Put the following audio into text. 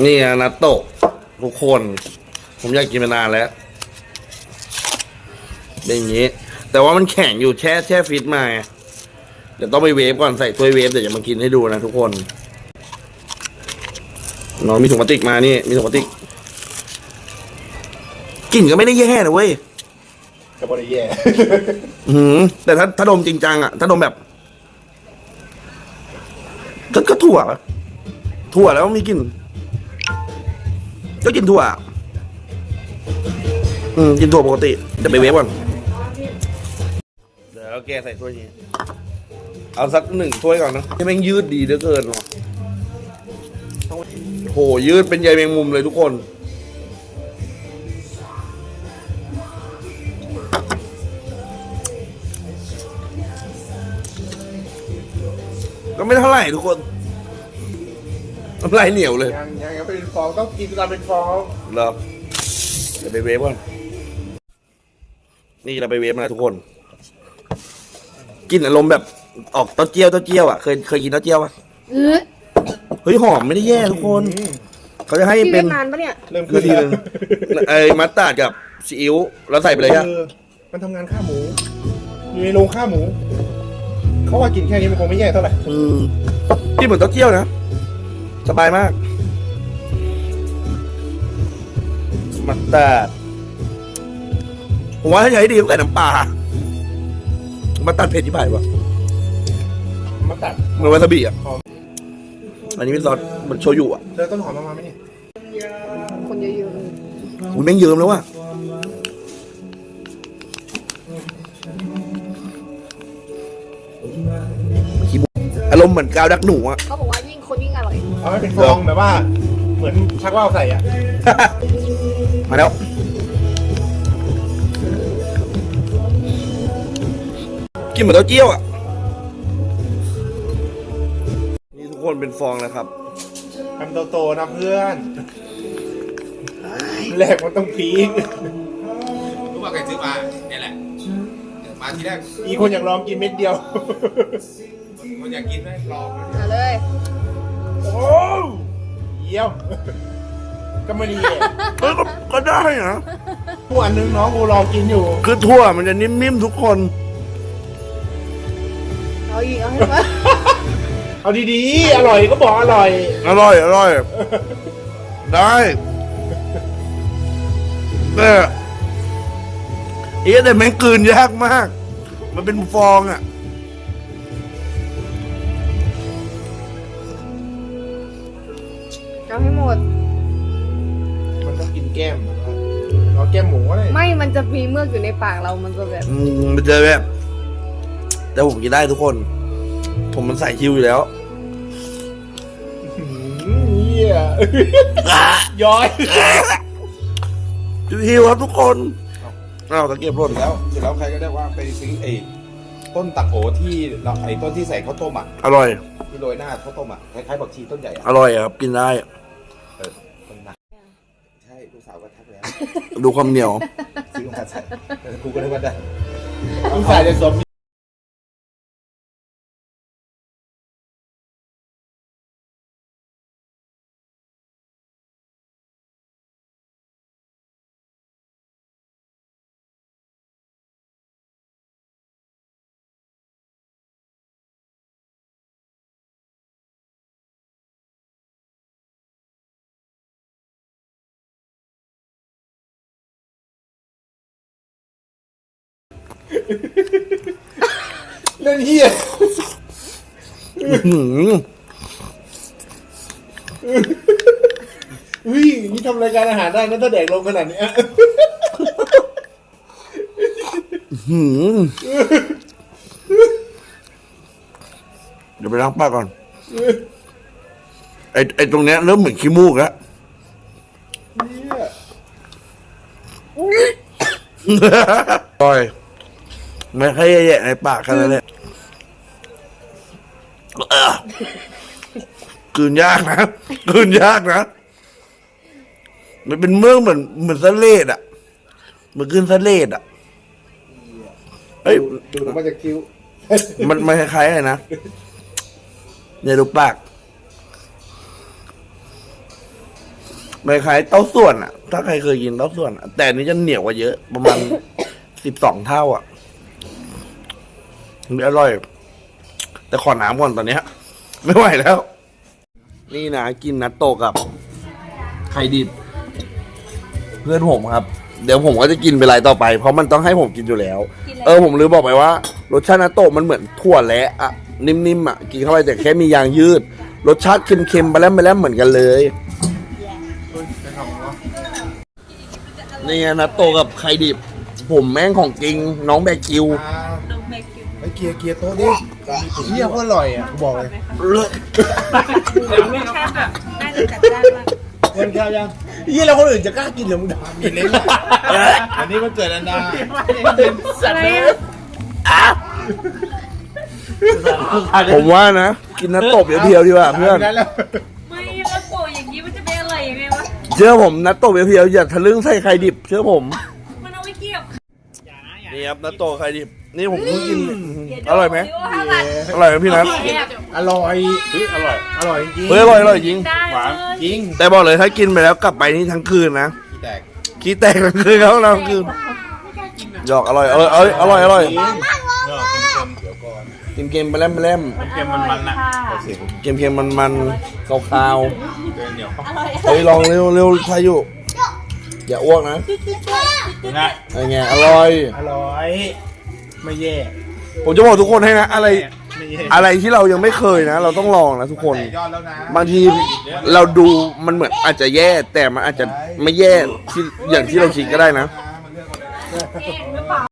นี่อะนัตโตะทุกคน ผมอยากกินมานานแล้วเป็นอย่างนี้ แต่ว่ามันแข็งอยู่แช่แช่ฟิตมาไงเดี๋ยวต้องไปเวฟก่อนใส่ถ้วยเวฟเดี๋ยวจะมากินให้ดูนะทุกคนน้องมีถุงพลาสติกมานี่ มีถุงพลาสติกกลิ่นก็ไม่ได้แย่นะเว้ยก็บริแย่อืมแต่ถ้าถ้าดมจริงจังอะถ้าดมแบบก็ก็ถั่วถั่วแล้วมีกลิ่น ก็กินถั่วอะอืมกินถั่วปกติจะไปเวฟก่อนเดี๋ยวแกใส่ถ้วยนี้ เอาสักหนึ่งถ้วยก่อนนะให้แม่งยืดดีเหลือเกินว่ะโหยืดเป็นใยแมงมุมเลยทุกคนก็ไม่เท่าไหร่ทุกคน น้ำลายเหนียวเลยยังยังยังเป็นฟองต้องกินตามเป็นฟองเหรอเดี๋ยวไปเวฟก่อนนี่เราไปเวฟมาแล้วทุกคนกินอารมณ์แบบออกเต้าเจี้ยวเต้าเจี้ยวอะเคยเคยกินเต้าเจี้ยวอะเออเฮ้ยหอมไม่ได้แย่ทุกคน เขาจะให้พี่เป็เวนทนานปะเนี่ย เริ่มคือทีนึงไอ้มัสตาร์ดกับซีอิ๊วแล้วใส่ไปเลยเออะอมันทำงานฆ่าหมู อยู่ในโรงฆ่าหมู เขาว่ากินแค่นี้มันคงไม่แย่เท่าไหร่อืมกินเหมือนเต้าเจี้ยวนะ สบายมากมัสตาร์ดผมว่าถ้าจะให้ดีก็ใส่น้ำปลามัสตาร์ดเผ็ดที่ผ่ายวะมาตัดเหมือนวาซาบิอะ หอมอันนี้เป็นซอสมันโชยุอะเจอต้นหอมมาไหมเนี่ยคนเยอะอุ้ยแม่งเยิ้มแล้วว่ะขี้บุอารมณ์เหมือนกาวดักหนูอะๆเขาบอกว่า เอาให้เป็นฟองแบบว่า เหมือนชักว่าวใส่อะมาแล้ว กินเหมือนเต้าเจี้ยวอะ นี่ทุกคนเป็นฟองนะครับ ทำโตๆนะเพื่อนแรกมันต้องพีครู้ว่าใครซื้อมาเนี่ยแหละมาทีแรกอีกคนอยากลองกินเม็ดเดียว คนอยากกินไหมลองมาเลย โอ้เยี่ยมก็ไม่ดีแย่เออก็ก็ได้นะทุกวันนึงน้องกูลองกินอยู่ คือทั่วมันจะนิ่มๆทุกคน เอาอีกเอาให้มาเอาดีๆ อร่อยก็บอกอร่อย อร่อยอร่อย ได้แต่เอ๊ะแต่แม่งกลืนยากมาก มันเป็นฟองอะ เอาให้หมด มันต้องกินแก้มเราแก้มหมูก็ได้ไม่มันจะมีเมือกอยู่ในปากเรา มันจะแบบ อืมมันจะแบบแต่ผมกินได้ทุกคน ผมมันใส่คิวอยู่แล้วหืมเหี้ยย้อย คิวครับทุกคนอ้าวตะเกียบร่นแล้วเสร็จแล้วใครก็ได้ว่าไปซื้อไอ้ต้นตักโอที่เราไอ้ต้นที่ใส่ข้าวต้มอะอร่อย ที่โรยหน้าข้าวต้มอะคล้ายๆผักชีต้นใหญ่อะอร่อยครับกินได้ เออต้นหนักใช่ลูกสาวก็ทักแล้วดูความเหนียว ซื้อมาใส่เออกูก็นึกว่าได้มึงใส่จะสม นั่นเหี้ยหืมอุ้ยนี่ทำรายการอาหารได้นะถ้าแดกลงขนาดเนี้ยหืมเดี๋ยวไปล้างปากก่อน ไอไอตรงเนี้ยเริ่มเหมือนขี้มูกแล้วอร่อยไม่ค่อยแย่ๆในปากแค่นั้นแหละเออกลืนยากนะกลืนยากนะ มันเป็นเมืองเหมือนเหมือนสะเลดอะเหมือนกลืนสะเลดอะเอ้ยดูดออกมาจากคิ้ว มันมันคล้ายๆอะไรนะเนี่ยดูปากมันคล้ายเต้าส่วนอะ ถ้าใครเคยกินเต้าส่วนอะแต่อันนี้จะเหนียวกว่าเยอะ ประมาณสิบสองเท่าอะมัน อร่อย แต่ขอน้ำก่อนตอนเนี้ยไม่ไหวแล้ว นี่นะกินนัตโตะกับ ไข่ดิบ เพื่อนผมครับ เดี๋ยวผมก็จะกินเวลาต่อไป เพราะมันต้องให้ผมกินอยู่แล้ว เออผมลืมบอกไปว่า รสชาตินัตโตะมันเหมือนถั่วแระอะนิ่มๆอะกินเข้าไปแต่แค่มียางยืด รสชาติเค็มๆไปแล้วไปแล้วเหมือนกันเลยนี่ไงนัตโตะกับไข่ดิบ ผมแม่งของจริงน้องแบกิว ไอ้เกียร์เกียร์โต๊ะดิเฮียโคตรอร่อยอะกูบอกเลยเลิศรสชาติแบบน่าจะจัดจ้านมากเงินข้าวยังเฮียแล้วคนอื่นจะกล้ากินเหรือมึงด่ามีเล้นอันนี้มันเกิดอันดาอะไรอะผมว่านะ กินนัตโตะเพียวๆดีกว่าเพื่อนแล้วไม่แล้วโปะอย่างนี้มันจะเป็นอะไรยังไงวะ เชื่อผมนัตโตะเพียวๆอย่าทะลึ่งใส่ไข่ดิบ เชื่อผม มันเอาไว้เกี่ยว นี่ครับนัตโตะไข่ดิบ นี่ผมเพิ่งกินอร่อยไหมดูว่าอะไรอร่อยไหมพี่นัทอร่อยอร่อย อร่อยจริงเฮ้ยอร่อยอร่อยจริงได้หวานเลยจริงแต่บอกเลยถ้ากินไปแล้วกลับไปนี่ทั้งคืนนะที่แตกขี้แตกทั้งคืนเขาทั้งคืนหยอกอร่อยอร่อยอร่อยอร่อยอร่อยเออเค็มๆเดี๋ยวก่อนเค็มเค็มๆไปแลมไปแลมเค็มมันๆนะเอาเสียงเค็มเค็มมันมันๆคาวเดินเหนียวๆเฮ้ยลองเร็วเร็วพายุอย่าอ้วกนะนะอะไรเงี้ยอร่อย อร่อย ไม่แย่ผมจะบอกทุกคนให้นะ อะไร ไม่แย่อะไรที่เรายังไม่เคยนะ เราต้องลองนะทุกคน แต่ยอดแล้วนะบางทีเราดูมันเหมือนอาจจะแย่แต่มันอาจจะไม่แย่ที่อย่างที่เราคิดก็ได้นะ มันเลือกเอาเลย เองหรือเปล่า